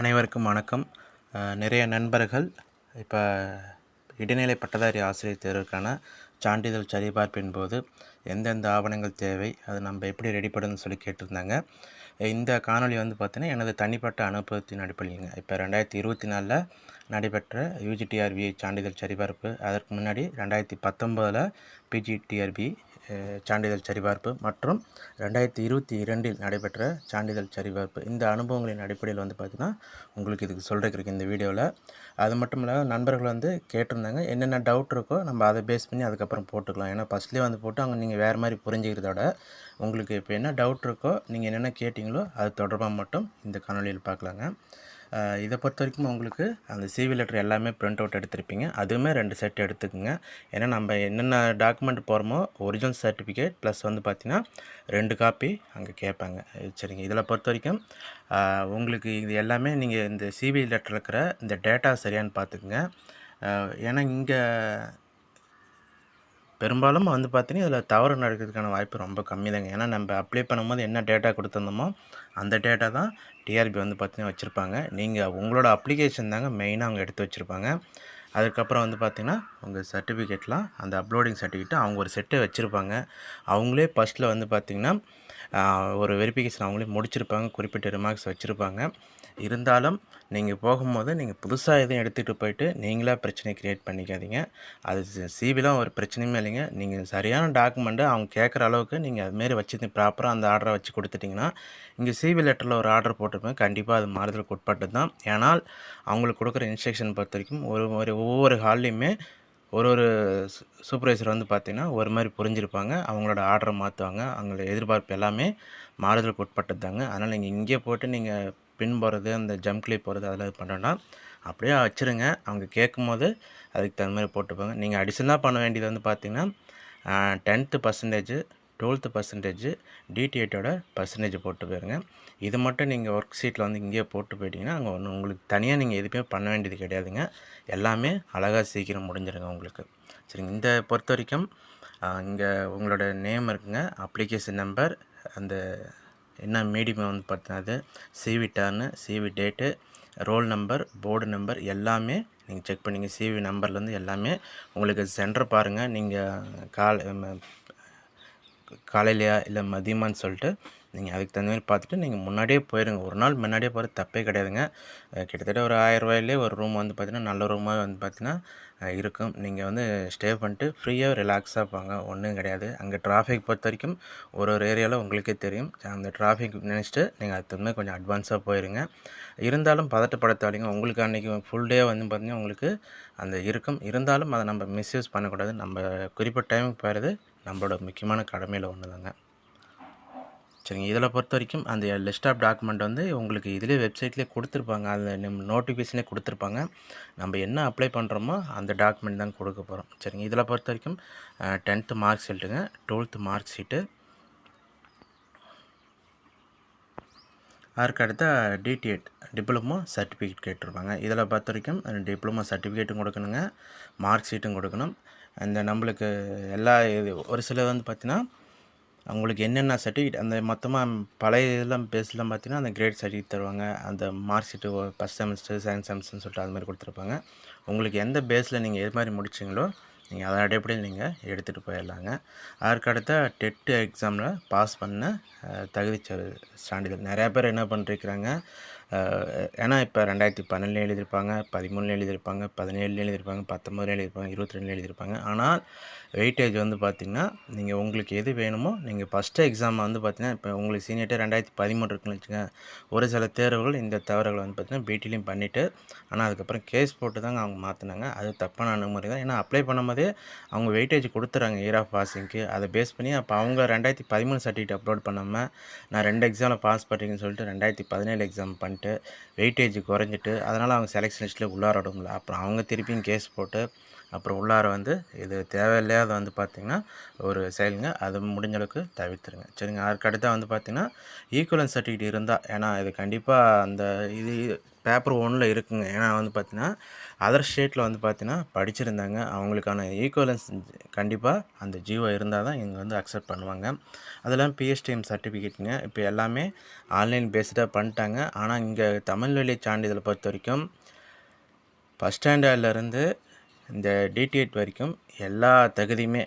அனைவருக்கும் வணக்கம். நிறைய நண்பர்கள் இப்போ இடைநிலை பட்டதாரி ஆசிரியர் தேர்வுக்கான சான்றிதழ் சரிபார்ப்பின் போது எந்தெந்த ஆவணங்கள் தேவை அது நம்ம எப்படி ரெடிப்படுதுன்னு சொல்லி கேட்டிருந்தாங்க. இந்த காணொளி வந்து பார்த்தீங்கன்னா எனது தனிப்பட்ட அனுபவத்தின் அடிப்படையிலுங்க. இப்போ ரெண்டாயிரத்தி இருபத்தி நாலில் நடைபெற்ற யூஜிடிஆர்பி சான்றிதழ் சரிபார்ப்பு அதற்கு முன்னாடி ரெண்டாயிரத்தி பத்தொம்போதில் பிஜிடிஆர்பி சான்றிதழ் சரிபார்ப்பு மற்றும் ரெண்டாயிரத்தி இருபத்தி இரண்டில் நடைபெற்ற சான்றிதழ் சரிபார்ப்பு. இந்த அனுபவங்களின் அடிப்படையில் வந்து பார்த்திங்கன்னா உங்களுக்கு இதுக்கு சொல்கிறதுக்கு இந்த வீடியோவில் அது மட்டும் இல்லாமல் நண்பர்கள் வந்து கேட்டிருந்தாங்க என்னென்ன டவுட் இருக்கோ நம்ம அதை பேஸ் பண்ணி அதுக்கப்புறம் போட்டுக்கலாம். ஏன்னா ஃபஸ்ட்லேயே வந்து போட்டு அவங்க நீங்கள் வேறு மாதிரி புரிஞ்சுக்கிறதோட உங்களுக்கு இப்போ என்ன டவுட் இருக்கோ நீங்கள் என்னென்ன கேட்டிங்களோ அது தொடர்பாக மட்டும் இந்த காணொலியில் பார்க்கலாங்க. இதை பொறுத்த வரைக்கும் உங்களுக்கு அந்த சிவி லெட்டர் எல்லாமே பிரிண்ட் அவுட் எடுத்திருப்பீங்க. அதுவுமே ரெண்டு செட் எடுத்துக்கோங்க. ஏன்னா நம்ம என்னென்ன டாக்குமெண்ட் போகிறோமோ ஒரிஜினல் சர்டிஃபிகேட் ப்ளஸ் வந்து பார்த்திங்கன்னா ரெண்டு காப்பி அங்கே கேட்பாங்க. சரிங்க. இதில் பொறுத்த வரைக்கும் உங்களுக்கு இது எல்லாமே நீங்கள் இந்த சிவி லெட்டர் இருக்கிற இந்த டேட்டா சரியான்னு பார்த்துக்குங்க. ஏன்னா இங்கே பெரும்பாலும் வந்து பார்த்தீங்கன்னா இதில் தவறு நடக்கிறதுக்கான வாய்ப்பு ரொம்ப கம்மி தாங்க ஏன்னா நம்ம அப்ளை பண்ணும்போது என்ன டேட்டா கொடுத்துருந்தோமோ அந்த டேட்டா தான் டிஆர்பி வந்து பார்த்தீங்கன்னா வச்சுருப்பாங்க. நீங்கள் உங்களோட அப்ளிகேஷன் தாங்க மெயினாக அவங்க எடுத்து வச்சுருப்பாங்க. அதுக்கப்புறம் வந்து பார்த்திங்கன்னா உங்கள் சர்டிஃபிகேட்லாம் அந்த அப்லோடிங் சர்டிஃபிகேட் அவங்க ஒரு செட்டை வச்சுருப்பாங்க. அவங்களே ஃபஸ்ட்டில் வந்து பார்த்திங்கன்னா ஒரு வெரிஃபிகேஷன் அவங்களே முடிச்சிருப்பாங்க. குறிப்பிட்ட ரிமார்க்ஸ் வச்சுருப்பாங்க. இருந்தாலும் நீங்கள் போகும்போது நீங்கள் புதுசாக எதுவும் எடுத்துகிட்டு போயிட்டு நீங்களாக பிரச்சனை க்ரியேட் பண்ணிக்காதீங்க. அது சிபிலாம் ஒரு பிரச்சனையுமே இல்லைங்க. நீங்கள் சரியான டாக்குமெண்ட்டை அவங்க கேட்குற அளவுக்கு நீங்கள் அதுமாரி வச்சு ப்ராப்பராக அந்த ஆர்டரை வச்சு கொடுத்துட்டிங்கன்னா இங்கே சிவி லெட்டரில் ஒரு ஆர்டர் போட்டிருப்பேன். கண்டிப்பாக அது மாறுதலுக்கு உட்பட்டு தான். ஏன்னால் அவங்களுக்கு கொடுக்குற இன்ஸ்ட்ரக்ஷன் பொறுத்த வரைக்கும் ஒரு ஒரு ஒவ்வொரு ஹால்லையுமே ஒரு ஒரு சூப்பர்வைசர் வந்து பார்த்திங்கன்னா ஒரு மாதிரி புரிஞ்சிருப்பாங்க. அவங்களோட ஆர்டரை மாற்றுவாங்க அவங்களோட எதிர்பார்ப்பு எல்லாமே மாறுதலுக்கு உட்பட்டது தாங்க. அதனால் நீங்கள் இங்கே போட்டு நீங்கள் பின் போகிறது அந்த ஜம்ப் கிளிப் போகிறது அதெல்லாம் இது பண்ணுறோன்னா அப்படியே வச்சுருங்க. அவங்க கேட்கும்போது அதுக்கு தகுந்த மாதிரி போட்டுப்பாங்க நீங்கள் அடிஷனலாக பண்ண வேண்டியது வந்து பார்த்திங்கன்னா டென்த்து பர்சன்டேஜ் டுவெல்த்து பர்சன்டேஜ் டிடிஎட்டோட பர்சன்டேஜ் போட்டு போயிருங்க. இது மட்டும் நீங்கள் ஒர்க் ஷீட்டில் வந்து இங்கேயே போட்டு போயிட்டீங்கன்னா அங்கே ஒன்று உங்களுக்கு தனியாக நீங்கள் எதுவுமே பண்ண வேண்டியது கிடையாதுங்க. எல்லாமே அழகாக சீக்கிரம் முடிஞ்சிருங்க உங்களுக்கு. சரிங்க இந்த பொறுத்த வரைக்கும் இங்கே உங்களோட நேம் இருக்குங்க அப்ளிகேஷன் நம்பர் அந்த என்ன மீடியம் வந்து பார்த்தீங்கன்னா அது? சிவி டர்னு CV date roll number board number எல்லாமே நீங்கள் செக் பண்ணிங்க. சிவி நம்பர்லேருந்து எல்லாமே உங்களுக்கு சென்டர் பாருங்கள் நீங்கள் கால் காலையிலையா இல்லை மதியமான்னு சொல்லிட்டு நீங்கள் அதுக்கு தகுந்த மாதிரி பார்த்துட்டு நீங்கள் முன்னாடியே போயிடுங்க ஒரு நாள் முன்னாடியே போகிறது தப்பே கிடையாதுங்க. கிட்டத்தட்ட ஒரு ஆயிரரூவாயிலே ஒரு ரூம் வந்து பார்த்திங்கன்னா நல்ல ரூமாக வந்து பார்த்திங்கன்னா இருக்கும். நீங்கள் வந்து ஸ்டே பண்ணிட்டு ஃப்ரீயாக ரிலாக்ஸாக போங்க. ஒன்றும் கிடையாது. அங்கே டிராஃபிக் பொறுத்த வரைக்கும் ஒரு ஒரு ஏரியாவில் உங்களுக்கே தெரியும். அந்த டிராஃபிக் நினச்சிட்டு நீங்கள் அது தகுந்த கொஞ்சம் அட்வான்ஸாக போயிருங்க. இருந்தாலும் பதட்டப்படுத்தாதீங்க. உங்களுக்கு அன்றைக்கி ஃபுல் டே வந்து பார்த்திங்கன்னா உங்களுக்கு அந்த இருக்கும். இருந்தாலும் அதை நம்ம மிஸ்யூஸ் பண்ணக்கூடாது. நம்ம குறிப்பிட்ட டைமுக்கு போயிடுறது நம்மளோட முக்கியமான கடமையில் ஒன்று தாங்க. சரிங்க இதில் பொறுத்த வரைக்கும் அந்த லிஸ்ட் ஆஃப் டாக்குமெண்ட் வந்து உங்களுக்கு இதிலே வெப்சைட்லேயே கொடுத்துருப்பாங்க. அதில் நம்ம நோட்டிஃபிகேஷனே கொடுத்துருப்பாங்க. நம்ம என்ன அப்ளை பண்ணுறோமோ அந்த டாக்குமெண்ட் தான் கொடுக்க போகிறோம் சரிங்க இதில் பொறுத்த வரைக்கும் டென்த்து மார்க் ஷீட்டுங்க டுவெல்த்து மார்க் ஷீட்டு அதற்கு அடுத்த டிடிஎட் டிப்ளமோ சர்டிஃபிகேட் கேட்டிருப்பாங்க. இதில் பொறுத்த வரைக்கும் டிப்ளமோ சர்டிஃபிகேட்டும் கொடுக்கணுங்க. மார்க் ஷீட்டும் கொடுக்கணும். அந்த நம்மளுக்கு எல்லா இது ஒரு சிலர் வந்து பார்த்தீங்கன்னா அவங்களுக்கு என்னென்ன சர்டிஃபிகேட் அந்த மொத்தமாக பழைய இதெல்லாம் பேஸ்லாம் பார்த்தீங்கன்னா அந்த கிரேட் சர்டிஃபிகேட் தருவாங்க. அந்த mark sheet first semester second செமஸ்டர்னு சொல்லிட்டு அது மாதிரி கொடுத்துருப்பாங்க. உங்களுக்கு எந்த பேஸில் நீங்கள் எது மாதிரி முடிச்சிங்களோ நீங்கள் அதை அடிப்படையில் நீங்கள் எடுத்துகிட்டு போயிடலாங்க. அதற்கு அடுத்த டெட்டு எக்ஸாமில் பாஸ் பண்ண தகுதி சான்றிதழ். நிறையா பேர் என்ன பண்ணிருக்கிறாங்க ஏன்னா இப்போ ரெண்டாயிரத்தி பன்னெண்டில் எழுதியிருப்பாங்க பதிமூணில் எழுதியிருப்பாங்க பதினேழுல எழுதியிருப்பாங்க பத்தொம்பதுல எழுதியிருப்பாங்க இருபத்தி ரெண்டில் எழுதியிருப்பாங்க. ஆனால் வெயிட்டேஜ் வந்து பார்த்திங்கன்னா நீங்கள் உங்களுக்கு எது வேணுமோ நீங்கள் ஃபஸ்ட்டு எக்ஸாம் வந்து பார்த்தீங்கன்னா இப்போ உங்களுக்கு சீனியர்ட்டே ரெண்டாயிரத்தி பதிமூணு இருக்குன்னு வச்சுக்கோங்க. ஒரு சில தேர்வுகள் இந்த தவறுகளை வந்து பார்த்திங்கன்னா பிடிலையும் பண்ணிவிட்டு ஆனால் அதுக்கப்புறம் கேஸ் போட்டு தாங்க அவங்க மாற்றினாங்க அது தப்பான அணுகுமுறை தான். ஏன்னா அப்ளை பண்ணும்போதே அவங்க வெயிட்டேஜ் கொடுத்துறாங்க இயர் ஆஃப் பாஸிங்க்கு அதை பேஸ் பண்ணி அப்போ அவங்க ரெண்டாயிரத்தி பதிமூணு சர்டிஃபிகேட் அப்லோட் பண்ணாமல் நான் ரெண்டு எக்ஸாமில் பாஸ் பண்ணுறீங்கன்னு சொல்லிட்டு ரெண்டாயிரத்தி பதினேழு எக்ஸாம் பண்ணி பண்ணிட்டு வெயிட்டேஜ் குறைஞ்சிட்டு அதனால் அவங்க செலெக்ஷன் லிஸ்ட்டில் உள்ளார அப்புறம் அவங்க திருப்பியும் கேஸ் போட்டு அப்புறம் உள்ளார வந்து இது தேவையில்லையாத வந்து பார்த்திங்கன்னா ஒரு செயலுங்க. அது முடிஞ்ச அளவுக்கு தவிர்த்துருங்க. சரிங்க. அதுக்கு அடுத்தா வந்து பார்த்திங்கன்னா ஈக்குவலன்ஸ் சர்டிஃபிகேட் இருந்தால் ஏன்னா இது கண்டிப்பாக அந்த இது பேப்பர் ஒன்றில் இருக்குங்க. ஏன்னா வந்து பார்த்திங்கன்னா அதர் ஸ்டேட்டில் வந்து பார்த்திங்கன்னா படிச்சிருந்தாங்க. அவங்களுக்கான ஈக்குவலன்ஸ் கண்டிப்பாக அந்த ஜியோ இருந்தால் தான் இங்கே வந்து அக்செப்ட் பண்ணுவாங்க. அதெல்லாம் பிஎஸ்டிஎம் சர்டிஃபிகேட்டுங்க இப்போ எல்லாமே ஆன்லைன் பேஸ்டாக பண்ணிட்டாங்க. ஆனால் இங்கே தமிழ் வழி சான்றிதழை பொறுத்த வரைக்கும் ஃபஸ்ட் ஸ்டாண்டர்ட்லேருந்து இந்த டிடிஎட் வரைக்கும் எல்லா தகுதியுமே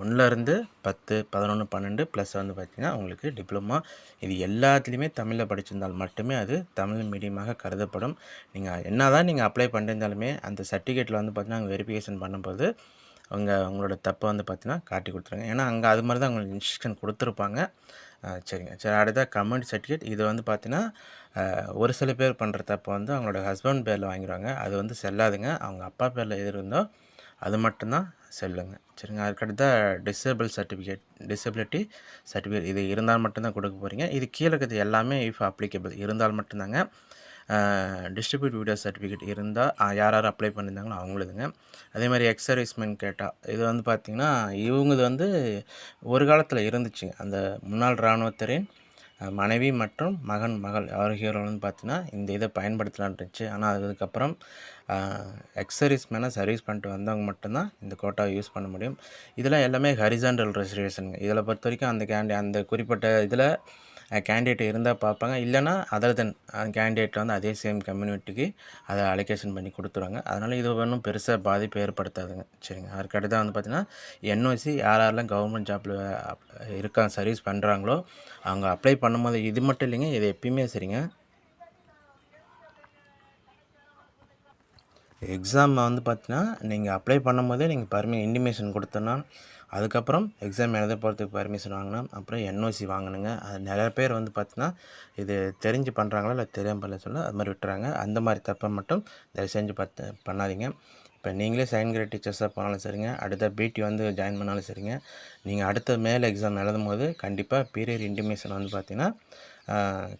ஒன்றுலேருந்து பத்து பதினொன்று பன்னெண்டு ப்ளஸ் வந்து பார்த்திங்கன்னா உங்களுக்கு டிப்ளமா இது எல்லாத்துலேயுமே தமிழில் படிச்சிருந்தால் மட்டுமே அது தமிழ் மீடியமாக கருதப்படும். நீங்கள் என்ன தான் நீங்கள் அப்ளை பண்ணியிருந்தாலுமே அந்த சர்டிஃபிகேட்டில் வந்து பார்த்திங்கன்னா வெரிஃபிகேஷன் பண்ணும்போது அவங்க அவங்களோட தப்பை வந்து பார்த்தீங்கன்னா காட்டி கொடுத்துருங்க ஏன்னா அங்கே அது மாதிரி தான் அவங்களுக்கு இன்ஸ்ட்ரக்ஷன் கொடுத்துருப்பாங்க. சரிங்க. சரி அடுத்த கமெண்ட் சர்டிஃபிகேட் இது வந்து பார்த்தீங்கன்னா ஒரு சில பேர் பண்ணுற தப்பை வந்து அவங்களோட ஹஸ்பண்ட் பேரில் வாங்கிடுவாங்க. அது வந்து செல்லாதுங்க. அவங்க அப்பா பேரில் எது இருந்தோ அது மட்டும்தான் செல்லுங்க. சரிங்க. அதுக்கடுத்தா டிசேபிள் சர்டிஃபிகேட் டிசபிலிட்டி சர்டிஃபிகேட் இது இருந்தால் மட்டும்தான் கொடுக்க போகிறீங்க இது கீழே இருக்கிறது எல்லாமே இஃப் அப்ளிகபிள் இருந்தால் மட்டும்தாங்க. டிஸ்ட்ரிபியூட் வீடியோ சர்டிஃபிகேட் இருந்தால் யார் யார் அப்ளை பண்ணியிருந்தாங்களோ அவங்களுதுங்க. அதே மாதிரி எக்ஸர்வைஸ்மெண்ட் கேட்டால் இது வந்து பார்த்திங்கன்னா இவங்கது வந்து ஒரு காலத்தில் இருந்துச்சு. அந்த முன்னாள் இராணுவத்தரின் மனைவி மற்றும் மகன் மகள் ஆகியோரும் பார்த்தீங்கன்னா இந்த இதை பயன்படுத்தலான் இருந்துச்சு. ஆனால் அதுக்கப்புறம் எக்ஸ் சர்வீஸ் மேலே சர்வீஸ் பண்ணிட்டு வந்தவங்க மட்டும்தான் இந்த கோட்டாவை யூஸ் பண்ண முடியும். இதெல்லாம் எல்லாமே ஹரிசாண்டல் ரிசர்வேஷனுங்க இதில் பொறுத்த வரைக்கும் அந்த கேண்டி அந்த குறிப்பிட்ட இதில் கேண்டிடேட் இருந்தால் பார்ப்பாங்க. இல்லைனா அதர் தென் கேண்டிடேட் வந்து அதே சேம் கம்யூனிட்டிக்கு அதை அலோகேஷன் பண்ணி கொடுத்துருவாங்க. அதனால் இது ஒன்றும் பெருசாக பாதிப்பு ஏற்படுத்தாதுங்க. சரிங்க. அதுக்கடுத்து வந்து பார்த்திங்கன்னா என்ஓசி யார் யாரெல்லாம் கவர்மெண்ட் ஜாப்பில் இருக்காங்க சர்வீஸ் பண்ணுறாங்களோ அவங்க அப்ளை பண்ணும்போது இது மட்டும் இல்லைங்க இது எப்பயுமே சரிங்க. எக்ஸாம் வந்து பார்த்தீங்கன்னா நீங்கள் அப்ளை பண்ணும்போதே நீங்கள் பர்மி இன்டிமேஷன் கொடுத்தோன்னா அதுக்கப்புறம் எக்ஸாம் எழுத போகிறதுக்கு பர்மிஷன் வாங்கினா அப்புறம் என்ஓசி வாங்கணுங்க. அது நிறைய பேர் வந்து பார்த்தீங்கன்னா இது தெரிஞ்சு பண்ணுறாங்களா இல்லை தெரியாமல் பண்ணல சொல்ல அது மாதிரி விட்டுறாங்க. அந்த மாதிரி தப்பை மட்டும் தயவு செஞ்சு பார்த்து பண்ணாதீங்க. இப்போ நீங்களே செகண்ட் கிரேட் டீச்சர்ஸாக போனாலும் சரிங்க. அடுத்த பிடி வந்து ஜாயின் பண்ணாலும் சரிங்க. நீங்கள் அடுத்த மேல் எக்ஸாம் எழுதும் போது கண்டிப்பாக பீரியட் இன்டிமேஷன் வந்து பார்த்தீங்கன்னா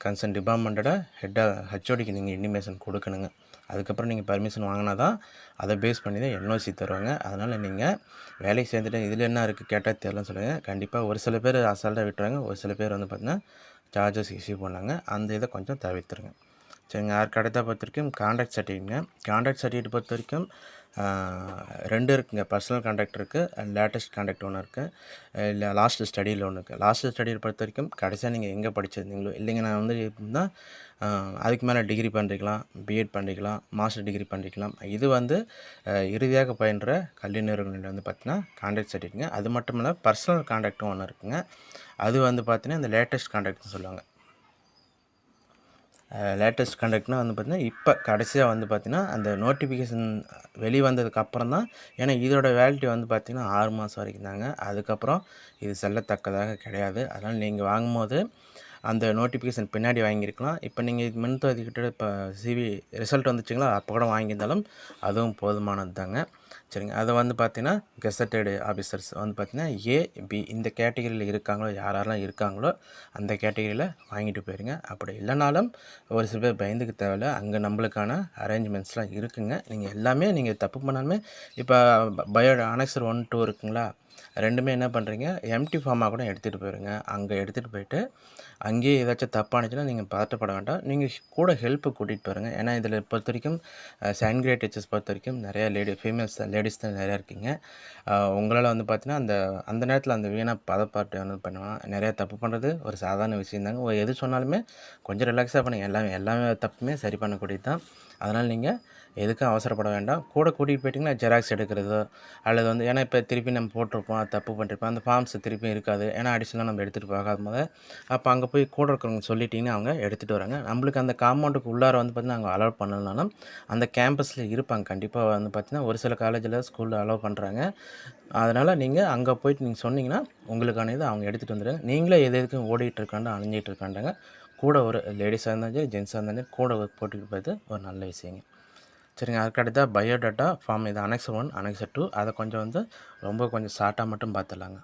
கன்சர்ன் டிபார்ட்மெண்ட்டோட ஹெட்டாக ஹெச்ஓடிக்கு நீங்கள் இன்டிமேஷன் கொடுக்கணுங்க. அதுக்கப்புறம் நீங்கள் பர்மிஷன் வாங்கினா தான் அதை பேஸ் பண்ணி தான் என்ஓசி தருவாங்க. அதனால் நீங்கள் வேலைக்கு சேர்ந்துட்டு இதில் என்ன இருக்குது கேட்டால் தெரியலன்னு சொல்லுங்கள் கண்டிப்பாக ஒரு சில பேர் அசால்ட்டாக விட்டுறாங்க ஒரு சில பேர் வந்து பார்த்திங்கன்னா சார்ஜஸ் இஷ்யூ பண்ணாங்க. அந்த இதை கொஞ்சம் தவிர்த்துருங்க. சரிங்க. யார் அடுத்த பொறுத்த வரைக்கும் கான்ட்ராக்ட் சர்டிஃபிகேட்டுங்க கான்ட்ராக்ட் சர்டிஃபிகேட் பொறுத்த வரைக்கும் ரெண்டு இருக்குங்க. பர்சனல் கான்ட்ராக்ட் இருக்குது அண்ட் லேட்டஸ்ட் கான்ட்ராக்ட் ஒன்று இருக்குது இல்லை லாஸ்ட் ஸ்டடியில் ஒன்று இருக்குது லாஸ்ட் ஸ்டடியில் பொறுத்த வரைக்கும் கடைசியாக நீங்கள் எங்கே படிச்சிருந்தீங்களோ இல்லைங்க நான் வந்து இருந்தால் அதுக்கு மேலே டிகிரி பண்ணிக்கலாம் பிஎட் பண்ணிக்கலாம் மாஸ்டர் டிகிரி பண்ணிக்கலாம் இது வந்து இறுதியாக பயின்ற கல்வி நிறுவனங்கள் வந்து பார்த்திங்கன்னா கான்டாக்ட் சர்டிஃபிகேட்டுங்க அது மட்டும் இல்லை பர்சனல் கான்டாக்டும் ஒன்று இருக்குங்க. அது வந்து பார்த்தீங்கன்னா இந்த லேட்டஸ்ட் கான்டாக்ட்னு சொல்லுவாங்க. லேட்டஸ்ட் கண்டக்ட்னால் வந்து பார்த்திங்கன்னா இப்போ கடைசியாக வந்து பார்த்திங்கன்னா அந்த நோட்டிஃபிகேஷன் வெளிவந்ததுக்கு அப்புறம் தான் ஏன்னா இதோட வேலிட்டி வந்து பார்த்திங்கன்னா ஆறு மாதம் வரைக்கும் தாங்க. அதுக்கப்புறம் இது செல்லத்தக்கதாக கிடையாது. அதனால் நீங்கள் வாங்கும்போது அந்த நோட்டிஃபிகேஷன் பின்னாடி வாங்கியிருக்கலாம். இப்போ நீங்கள் இது மின்தொகுதிக்கிட்ட இப்போ சிவி ரிசல்ட் வந்துச்சுங்களா அப்போ கூட வாங்கியிருந்தாலும் அதுவும் போதுமானது தாங்க சரிங்க. அதை வந்து பார்த்தீங்கன்னா கெசட்டடு ஆஃபீஸர்ஸ் வந்து பார்த்தீங்கன்னா ஏ பி இந்த கேட்டகரியில் இருக்காங்களோ யார் யாரெல்லாம் இருக்காங்களோ அந்த கேட்டகரியில் வாங்கிட்டு போயிருங்க. அப்படி இல்லைனாலும் ஒரு சில பேர் பயந்துக்க தேவையில்ல. அங்கே நம்மளுக்கான அரேஞ்ச்மெண்ட்ஸ்லாம் இருக்குங்க. நீங்கள் எல்லாமே நீங்கள் தப்பு பண்ணாலுமே இப்போ பயோ அனெக்சர் ஒன் டூ இருக்குங்களா? ரெண்டுமே என்ன பண்ணுறீங்க எம்டி ஃபார்மாக கூட எடுத்துகிட்டு போயிருங்க. அங்கே எடுத்துகிட்டு போயிட்டு அங்கேயே ஏதாச்சும் தப்பானுச்சுன்னா நீங்கள் பதட்டப்பட வேண்டாம். நீங்கள் கூட ஹெல்ப்பு கூட்டிகிட்டு போயிருங்க. ஏன்னா இதில் பொறுத்த வரைக்கும் செகண்ட் கிரேட் டீச்சர்ஸ் பொறுத்த வரைக்கும் நிறையா லேடி ஃபீமேல்ஸ் லேடிஸ் தான் நிறையா இருக்கீங்க. உங்களால் வந்து பார்த்தீங்கன்னா அந்த அந்த நேரத்தில் அந்த வீணாக பதப்பாட்டு வந்து பண்ணுவாங்க. நிறையா தப்பு பண்ணுறது ஒரு சாதாரண விஷயம் தாங்க. எது சொன்னாலுமே கொஞ்சம் ரிலாக்ஸாக பண்ணுங்கள் எல்லாமே எல்லாமே தப்புமே சரி பண்ணக்கூடியது தான். அதனால் நீங்கள் எதுக்கும் அவசரப்பட வேண்டாம். கூட கூட்டிகிட்டு போயிட்டிங்கன்னா ஜெராக்ஸ் எடுக்கிறதோ அல்லது வந்து ஏன்னா இப்போ திருப்பி நம்ம போட்டிருப்போம் தப்பு பண்ணிருப்போம் அந்த ஃபார்ம்ஸ் திருப்பி இருக்காது. ஏன்னா அடிஷனலாக நம்ம எடுத்துகிட்டு போகாத போது அப்போ அங்கே போய் கூட இருக்கிறவங்க சொல்லிட்டிங்கன்னா அவங்க எடுத்துகிட்டு வராங்க. நம்மளுக்கு அந்த காம்பவுண்டுக்கு உள்ளார வந்து பார்த்திங்கன்னா அவங்க அலோவ் பண்ணலனாலும் அந்த கேம்பஸில் இருப்பாங்க. கண்டிப்பாக வந்து பார்த்திங்கன்னா ஒரு சில காலேஜில் ஸ்கூலில் அலோவ் பண்ணுறாங்க. அதனால் நீங்கள் அங்கே போயிட்டு நீங்கள் சொன்னீங்கன்னா உங்களுக்கான இதை அவங்க எடுத்துகிட்டு வந்துடுங்க. நீங்களே எது எதுக்கும் ஓடிட்டு இருக்காண்டா அழிஞ்சிட்டு இருக்காண்டாங்க கூட ஒரு லேடிஸாக இருந்தாலும் சரி ஜென்ஸாக இருந்தாலும் சரி கூட ஒர்க் போட்டுக்கிட்டு போகிறது ஒரு நல்ல விஷயங்க. சரிங்க அதுக்கு பயோடேட்டா ஃபார்ம் இது அனெக்ஸ் ஒன் அனெக்ஸ் டூ அதை கொஞ்சம் வந்து ரொம்ப கொஞ்சம் ஷார்ட்டாக மட்டும் பார்த்துடலாங்க.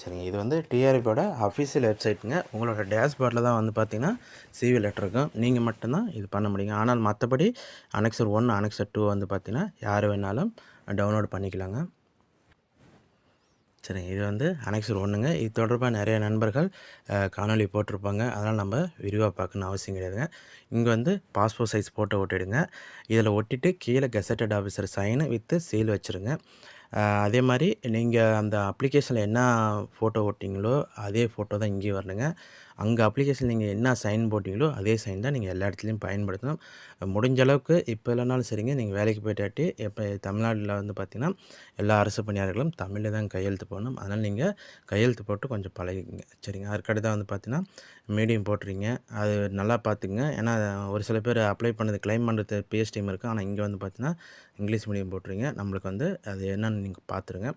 சரிங்க இது வந்து டிஆர்பியோட அஃபீஷியல் வெப்சைட்டுங்க உங்களோட டேஷ்போர்டில் தான் வந்து பார்த்தீங்கன்னா சிவி லெட்டர் இருக்கும். நீங்கள் மட்டும்தான் இது பண்ண முடியுங்க. ஆனால் மற்றபடி அனெக்சர் ஒன் அனெக்சர் டூ வந்து பார்த்திங்கன்னா யார் வேணாலும் டவுன்லோட் பண்ணிக்கலாங்க. சரிங்க. இது வந்து அனெக்சர் ஒன்றுங்க இது தொடர்பாக நிறைய நண்பர்கள் காணொலி காணொளி போட்டிருப்பாங்க. அதனால் நம்ம விரிவாக பார்க்கணும்னு அவசியம் கிடையாதுங்க. இங்கே வந்து பாஸ்போர்ட் சைஸ் ஃபோட்டோ ஒட்டிடுங்க. இதில் ஒட்டிட்டு கீழே gazetted officer sign with seal வச்சுருங்க. அதே மாதிரி நீங்கள் அந்த அப்ளிகேஷனில் என்ன ஃபோட்டோ ஒட்டிங்களோ அதே ஃபோட்டோ தான் இங்கேயும் வரணுங்க. அங்கே அப்ளிகேஷன் நீங்கள் என்ன சைன் போட்டிங்களோ அதே சைன் தான் நீங்கள் எல்லா இடத்துலையும் பயன்படுத்தணும். முடிஞ்ச அளவுக்கு இப்போ இல்லைனாலும் சரிங்க நீங்கள் வேலைக்கு போயிட்டாட்டி இப்போ தமிழ்நாட்டில் வந்து பார்த்திங்கன்னா எல்லா அரசு பணியாளர்களும் தமிழில் தான் கையெழுத்து போடணும். அதனால் நீங்கள் கையெழுத்து போட்டு கொஞ்சம் பழகிங்க சரிங்க அதுக்கடுத்து வந்து பார்த்தீங்கன்னா மீடியம் போட்டுறீங்க. அது நல்லா பார்த்துக்குங்க ஏன்னா ஒரு சில பேர் அப்ளை பண்ணது க்ளைம் பண்ணுறது பிஎஸ்டிஎம் இருக்குது ஆனால் இங்கே வந்து பார்த்தீங்கன்னா இங்கிலீஷ் மீடியம் போட்டுருங்க நம்மளுக்கு வந்து அது என்னன்னு நீங்கள் பார்த்துருங்க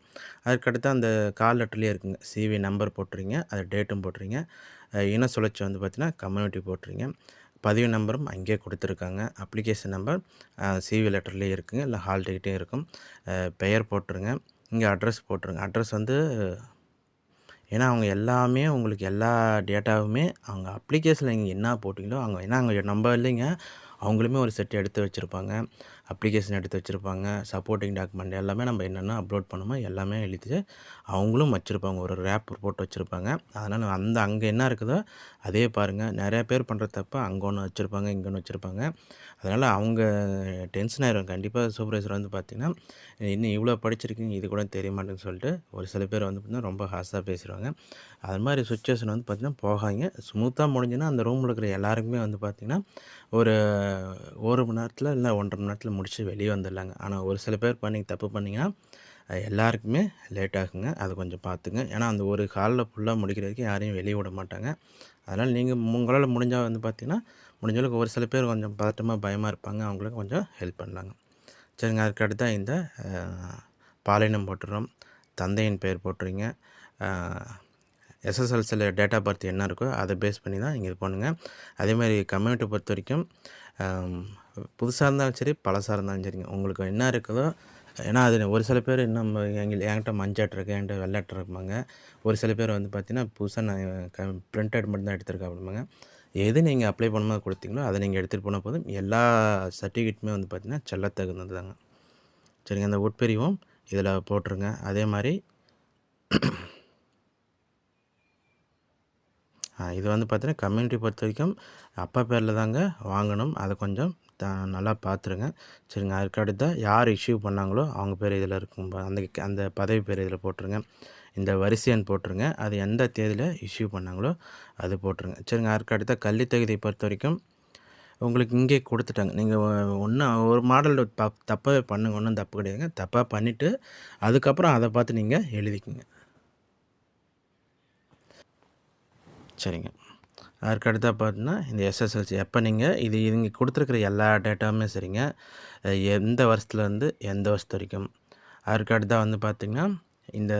அதுக்கடுத்து அந்த கால் லெட்டர்லேயே இருக்குங்க. சிவி நம்பர் போட்டுறீங்க. அது டேட்டும் போட்டுருங்க இன சுழற்சி வந்து பார்த்தீங்கன்னா கம்யூனிட்டி போட்டிருங்க. பதிவு நம்பரும் அங்கேயே கொடுத்துருக்காங்க. அப்ளிகேஷன் நம்பர் சிவி லெட்டர்லேயே இருக்குங்க. இல்லை ஹால் டிக்கெட்டே இருக்கும். பெயர் போட்டுருங்க. இங்கே அட்ரஸ் போட்டுருங்க. அட்ரஸ் வந்து ஏன்னா அவங்க எல்லாமே உங்களுக்கு எல்லா டேட்டாவுமே அவங்க அப்ளிகேஷனில் நீங்கள் என்ன போட்டிங்களோ அவங்க ஏன்னா அவங்க நம்பர் இல்லைங்க. அவங்களுமே ஒரு செட் எடுத்து வச்சுருப்பாங்க. அப்ளிகேஷன் எடுத்து வச்சுருப்பாங்க. சப்போர்ட்டிங் டாக்குமெண்ட் எல்லாமே நம்ம என்னென்ன அப்லோட் பண்ணுமோ எல்லாமே எழுதி அவங்களும் வச்சுருப்பாங்க. ஒரு ரேப் போட்டு வச்சுருப்பாங்க. அதனால் அந்த அங்கே என்ன இருக்குதோ அதே பாருங்கள் நிறைய பேர் பண்ணுற தப்பு அங்கே ஒன்று வச்சுருப்பாங்க இங்கே ஒன்று வச்சுருப்பாங்க. அதனால் அவங்க டென்ஷன் ஆயிரும். கண்டிப்பாக சூப்பர்வைசர் வந்து பார்த்திங்கன்னா இன்னும் இவ்வளோ படிச்சிருக்கீங்க இது கூட தெரிய மாட்டேங்குன்னு சொல்லிட்டு ஒரு சில பேர் வந்து பார்த்திங்கன்னா ரொம்ப ஹாஸாக பேசிடுவாங்க அது மாதிரி சுச்சுவேஷன் வந்து பார்த்திங்கன்னா போகாங்க ஸ்மூத்தாக முடிஞ்சுன்னா அந்த ரூமில் இருக்கிற எல்லாருக்குமே வந்து பார்த்திங்கன்னா ஒரு ஒரு மணி நேரத்தில் இல்லை ஒன்றரை மணி நேரத்தில் முடிச்சு வெளியே வந்துடலாங்க. ஆனால் ஒரு சில பேர் பண்ணி தப்பு பண்ணிங்கன்னா எல்லாருக்குமே லேட் ஆகுங்க. அதை கொஞ்சம் பார்த்துங்க ஏன்னா அந்த ஒரு காலில் ஃபுல்லாக முடிக்கிறதுக்கு யாரையும் வெளியே விட மாட்டாங்க. அதனால் நீங்கள் உங்களால் முடிஞ்சால் வந்து பார்த்திங்கன்னா முடிஞ்சளவுக்கு ஒரு சில பேர் கொஞ்சம் பதட்டமாக பயமாக இருப்பாங்க. அவங்களுக்கு கொஞ்சம் ஹெல்ப் பண்ணலாங்க சரிங்க. அதுக்கு அடுத்தா இந்த பாலினம் போட்டுறோம். தந்தையின் பெயர் போட்டுறீங்க. எஸ்எஸ்எல்சியில் டேட்டா பர்த் என்ன இருக்கோ அதை பேஸ் பண்ணி தான் இங்கே இது பண்ணுங்க. அதேமாதிரி கம்யூனிட்டி பொறுத்த வரைக்கும் புதுசாக இருந்தாலும் சரி பழசாக இருந்தாலும் சரிங்க. உங்களுக்கு என்ன இருக்குதோ ஏன்னா அது ஒரு சில பேர் இன்னும் எங்கள் என்கிட்ட மஞ்சாட்டு இருக்கு என்கிட்ட வெள்ளாட்டு இருப்பாங்க. ஒரு சில பேர் வந்து பார்த்தீங்கன்னா புதுசாக நான் பிரிண்டட் மட்டும்தான் அவுட் எடுத்திருக்கேன் அப்படிம்பாங்க. எது நீங்கள் அப்ளை பண்ணும்போது கொடுத்தீங்களோ அதை நீங்கள் எடுத்துகிட்டு போனால் போதும். எல்லா சர்டிஃபிகேட்டுமே வந்து பார்த்திங்கன்னா செல்லத்தகுந்தது தாங்க சரிங்க அந்த உட்பிரிவும் இதில் போட்டுருங்க. அதே மாதிரி இது வந்து பார்த்தீங்கன்னா கம்யூனிட்டி பொறுத்த வரைக்கும் அப்பா பேரில் தாங்க வாங்கணும். அதை கொஞ்சம் த நல்லா பார்த்துருங்க. சரிங்க அதுக்கடுத்து தான் யார் இஷ்யூ பண்ணாங்களோ அவங்க பேர் இதில் இருக்கும். அந்த அந்த பதவி பேர் இதில் போட்டுருங்க. இந்த வரிசையன் போட்டுருங்க. அது எந்த தேதியில் இஷ்யூ பண்ணாங்களோ அது போட்டுருங்க. சரிங்க அதுக்கு கல்வி தகுதியை பொறுத்த வரைக்கும் உங்களுக்கு இங்கே கொடுத்துட்டாங்க. நீங்கள் ஒன்றும் ஒரு மாடல் தப்பாகவே பண்ணுங்க. ஒன்றும் தப்பு கிடையாதுங்க. தப்பாக பண்ணிவிட்டு அதுக்கப்புறம் அதை பார்த்து நீங்கள் எழுதிக்கிங்க. சரிங்க. அதுக்கு அடுத்தா பார்த்தீங்கன்னா இந்த எஸ்எஸ்எல்சி எப்போ நீங்கள் இது இவங்க கொடுத்துருக்குற எல்லா டேட்டாவுமே சரிங்க. எந்த வருஷத்துலேருந்து எந்த வருஷத்து வரைக்கும். அதுக்கு அடுத்தா வந்து பார்த்திங்கன்னா இந்த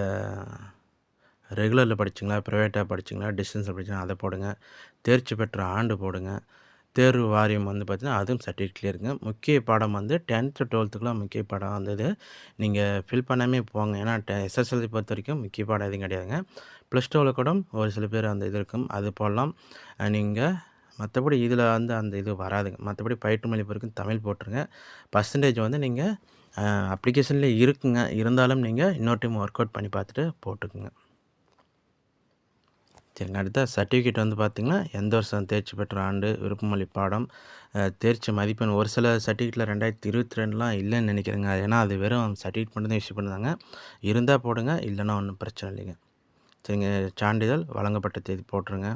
ரெகுலரில் படிச்சிங்களா ப்ரைவேட்டாக படிச்சிங்களா டிஸ்டன்ஸில் படிச்சிங்களா அதை போடுங்க. தேர்ச்சி பெற்ற ஆண்டு போடுங்க. தேர்வு வாரியம் வந்து பார்த்திங்கன்னா அதுவும் சர்டிஃபிகேட்லேயே இருக்குங்க. முக்கிய பாடம் வந்து டென்த்து டுவெல்த்துக்குலாம் முக்கிய பாடம் வந்தது. நீங்கள் ஃபில் பண்ணாமே போங்க. ஏன்னா எஸ்எஸ்எல்சி பொறுத்த வரைக்கும் முக்கிய பாடம் எதுவும் கிடையாதுங்க. ப்ளஸ் டூவில் கூட ஒரு சில பேர் அந்த இது இருக்கும். அது போடலாம். நீங்கள் மற்றபடி இதில் வந்து அந்த இது வராதுங்க. மற்றபடி பயிற்று மொழி வரைக்கும் தமிழ் போட்டுருங்க. பர்சன்டேஜ் வந்து நீங்கள் அப்ளிகேஷன்லேயே இருக்குங்க. இருந்தாலும் நீங்கள் இன்னொரு டைம் ஒர்க் அவுட் பண்ணி பார்த்துட்டு போட்டுக்குங்க. சரிங்க அடுத்த சர்டிஃபிகேட் வந்து பார்த்திங்கன்னா எந்த வருஷம் தேர்ச்சி பெற்ற ஆண்டு விருப்பமொழி பாடம் தேர்ச்சி மதிப்பெண் ஒரு சில சர்டிஃபிகேட்டில் ரெண்டாயிரத்தி இருபத்தி ரெண்டுலாம் இல்லைன்னு நினைக்கிறேங்க. ஏன்னா அது வெறும் சர்டிஃபிகேட் மட்டும் தான் இஷ்யூ பண்ணுறாங்க இருந்தால் போடுங்க இல்லைன்னா ஒன்றும் பிரச்சனை இல்லைங்க. சரிங்க சான்றிதழ் வழங்கப்பட்ட தேதி போட்டுருங்க.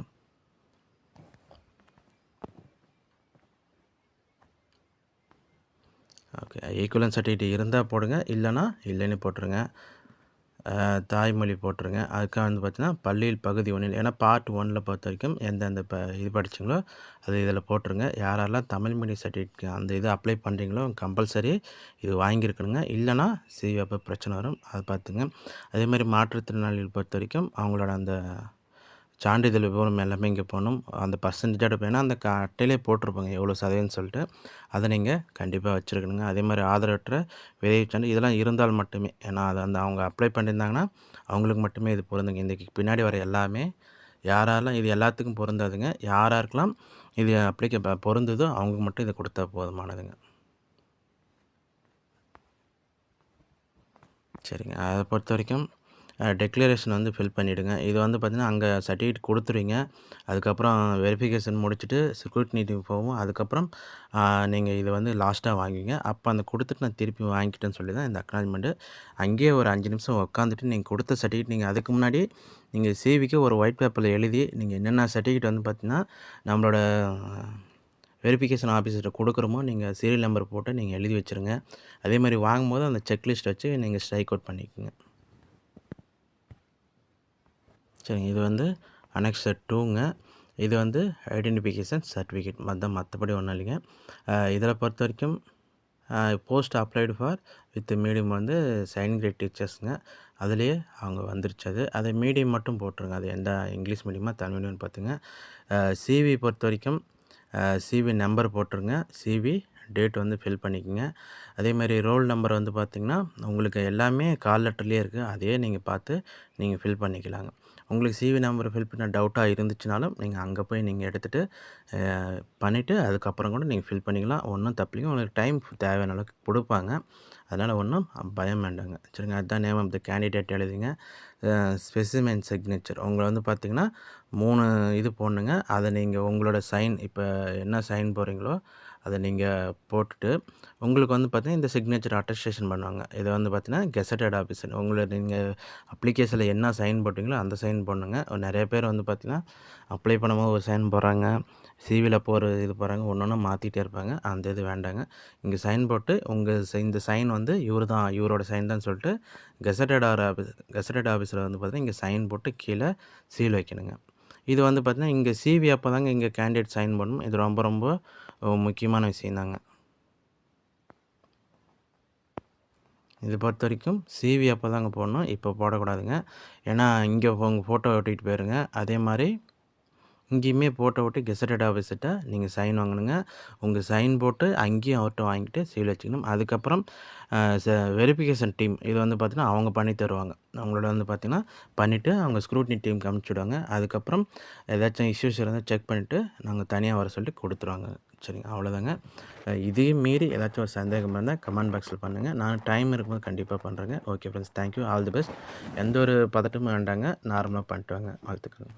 ஓகே ஈக்குவலன் சர்டிஃபிகேட் இருந்தால் போடுங்க இல்லைன்னா இல்லைன்னு போட்டுருங்க. தாய்மொழி போட்டிருங்க அதுக்காக வந்து பார்த்தீங்கன்னா பள்ளியில் பகுதி ஒன்றில் ஏன்னா பார்ட் ஒனில் பொறுத்த வரைக்கும் எந்தெந்த ப இது படிச்சிங்களோ அது இதில் போட்டிருங்க. யாரெல்லாம் தமிழ் மீடியம் சர்டிஃபிகேட் அந்த இது அப்ளை பண்ணுறீங்களோ கம்பல்சரி இது வாங்கியிருக்கணுங்க. இல்லைன்னா சிவி அப்போ பிரச்சனை வரும். அதை பார்த்துங்க. அதேமாதிரி மாற்றுத்திறனாளிகள் பொறுத்த வரைக்கும் அவங்களோட அந்த சான்றிதழ் விவரம் எல்லாமே இங்கே போகணும் அந்த பர்சன்டேஜோட போனால் அந்த அட்டையிலே போட்டிருப்பாங்க எவ்வளோ சதவீதம்னு சொல்லிட்டு. அதை நீங்கள் கண்டிப்பாக வச்சுருக்கணுங்க. அதே மாதிரி ஆதரவற்ற விதை சான்று இதெல்லாம் இருந்தால் மட்டுமே. ஏன்னா அதை அந்த அவங்க அப்ளை பண்ணியிருந்தாங்கன்னா அவங்களுக்கு மட்டுமே இது பொருந்துங்க. இன்றைக்கி பின்னாடி வர எல்லாமே யாரெல்லாம் இது எல்லாத்துக்கும் பொருந்தாதுங்க யாராருக்கெல்லாம் இது அப்ளிக்க பொருந்ததோ அவங்களுக்கு மட்டும் இதை கொடுத்தா போதுமானதுங்க. சரிங்க. அதை பொறுத்த வரைக்கும் டெக்ளரேஷன் வந்து ஃபில் பண்ணிவிடுங்க இது வந்து பார்த்திங்கன்னா அங்கே சர்டிஃபிகேட் கொடுத்துருவீங்க அதுக்கப்புறம் வெரிஃபிகேஷன் முடிச்சுட்டு செக்யூரிட்டி போகும். அதுக்கப்புறம் நீங்கள் இதை வந்து லாஸ்ட்டாக வாங்குவீங்க. அப்போ அந்த கொடுத்துட்டு நான் திருப்பி வாங்கிக்கிட்டேன்னு சொல்லி தான் இந்த அக்னாலஜ்மெண்ட்டு அங்கேயே ஒரு அஞ்சு நிமிஷம் உட்காந்துட்டு நீங்கள் கொடுத்த சர்டிஃபிகேட் நீங்கள் அதுக்கு முன்னாடி நீங்கள் சிவிக்கு ஒரு ஒயிட் பேப்பரில் எழுதி நீங்கள் என்னென்ன சர்டிஃபிகேட் வந்து பார்த்திங்கன்னா நம்மளோட வெரிஃபிகேஷன் ஆஃபீஸர்கிட்ட கொடுக்குறமோ நீங்கள் சீரியல் நம்பர் போட்டு நீங்கள் எழுதி வச்சுருங்க. அதே மாதிரி வாங்கும்போது அந்த செக்லிஸ்ட் வச்சு நீங்கள் ஸ்ட்ரைக் அவுட் பண்ணிக்கோங்க. சரிங்க. இது வந்து அனெக்ஸ் டூங்க இது வந்து ஐடென்டிஃபிகேஷன் சர்டிஃபிகேட் மற்ற மற்றபடி ஒன்றும் இல்லைங்க. இதில் பொறுத்த வரைக்கும் post applied for with medium வந்து சைன் கிரேட் டீச்சர்ஸுங்க அதுலேயே அவங்க வந்துருச்சு அது. அதை மீடியம் மட்டும் போட்டுருங்க. அது எந்த இங்கிலீஷ் மீடியமாக தமிழ் மீடியம்னு பார்த்துங்க சிவி பொறுத்த வரைக்கும் சிவி நம்பர் போட்டுருங்க. சிவி டேட் வந்து ஃபில் பண்ணிக்கோங்க. அதே மாதிரி ரோல் நம்பர் வந்து பார்த்திங்கன்னா உங்களுக்கு எல்லாமே கால் லெட்டர்லேயே இருக்குது அதையே நீங்கள் பார்த்து நீங்கள் ஃபில் பண்ணிக்கலாங்க. உங்களுக்கு சிவி நம்பர் ஃபில் பண்ண டவுட்டாக இருந்துச்சுனாலும் நீங்கள் அங்கே போய் நீங்கள் எடுத்துகிட்டு பண்ணிவிட்டு அதுக்கப்புறம் கூட நீங்கள் ஃபில் பண்ணிக்கலாம். ஒன்றும் தப்பில்லைங்க உங்களுக்கு டைம் தேவையான அளவுக்கு கொடுப்பாங்க. அதனால் ஒன்றும் பயம் வேண்டாங்க. சரிங்க? அதுதான் நேம் ஆஃப் த கேண்டிடேட் எழுதிங்க. ஸ்பெசிமென் சிக்னேச்சர் உங்களை வந்து பார்த்திங்கன்னா மூணு இது போடணுங்க. அதை நீங்கள் உங்களோட சைன் இப்போ என்ன சைன் போகிறீங்களோ அதை நீங்கள் போட்டுட்டு உங்களுக்கு வந்து பார்த்திங்கன்னா இந்த சிக்னேச்சர் அட்டஸ்டேஷன் பண்ணுவாங்க. இதை வந்து பார்த்திங்கன்னா கெசட்டட் ஆஃபீஸர் உங்களை நீங்கள் அப்ளிகேஷனில் என்ன சைன் போட்டிங்களோ அந்த சைன் பண்ணுங்க நிறைய பேர் வந்து பார்த்திங்கன்னா அப்ளை பண்ணும்போது ஒரு சைன் போடுறாங்க. சிவியில் போகிற இது போகிறாங்க ஒன்று ஒன்று மாற்றிட்டே இருப்பாங்க. அந்த இது வேண்டாங்க. இங்கே சைன் போட்டு உங்கள் இந்த சைன் வந்து இவர் தான் இவரோட சைன் தான் சொல்லிட்டு கெசட்டட் ஆர் ஆஃபீஸ் கெசட்டட் ஆஃபீஸில் வந்து பார்த்திங்கன்னா இங்கே சைன் போட்டு கீழே சீல் வைக்கணுங்க. இது வந்து பார்த்திங்கன்னா இங்கே சிவி அப்போ தாங்க இங்கே கேண்டிடேட் சைன் பண்ணணும் இது ரொம்ப ரொம்ப முக்கியமான விஷயந்தாங்க இது பொறுத்த வரைக்கும் சிவி அப்போ தாங்க போடணும். இப்போ போடக்கூடாதுங்க. ஏன்னா இங்கே உங்கள் ஃபோட்டோ ஓட்டிகிட்டு போயிருங்க. அதே மாதிரி இங்கேயுமே ஃபோட்டோ ஓட்டி கெசட்டட் ஆஃபீஸர்கிட்ட நீங்கள் சைன் வாங்கணுங்க. உங்கள் சைன் போட்டு அங்கேயும் அவர்கிட்ட வாங்கிட்டு சீல் வச்சுக்கணும். அதுக்கப்புறம் வெரிஃபிகேஷன் டீம் இது வந்து பார்த்திங்கன்னா அவங்க பண்ணி தருவாங்க. அவங்களோட வந்து பார்த்திங்கன்னா பண்ணிவிட்டு அவங்க ஸ்க்ரூட்னி டீமுக்கு அனுப்பிச்சிடுவாங்க அதுக்கப்புறம் ஏதாச்சும் இஷ்யூஸ் இருந்தால் செக் பண்ணிவிட்டு நாங்கள் தனியாக வர சொல்லி கொடுத்துருவாங்க. சரிங்க அவ்வளோதாங்க இதையும் மீறி ஏதாச்சும் ஒரு சந்தேகம் இருந்தால் கமெண்ட் பாக்ஸில் பண்ணுங்கள் நான் டைம் இருக்கும்போது கண்டிப்பாக பண்ணுறேங்க okay friends. Thank you. All the best. எந்த ஒரு பதட்டமும் வேண்டாங்க. நார்மலாக பண்ணிட்டு வாங்க. வாழ்த்துக்கள்.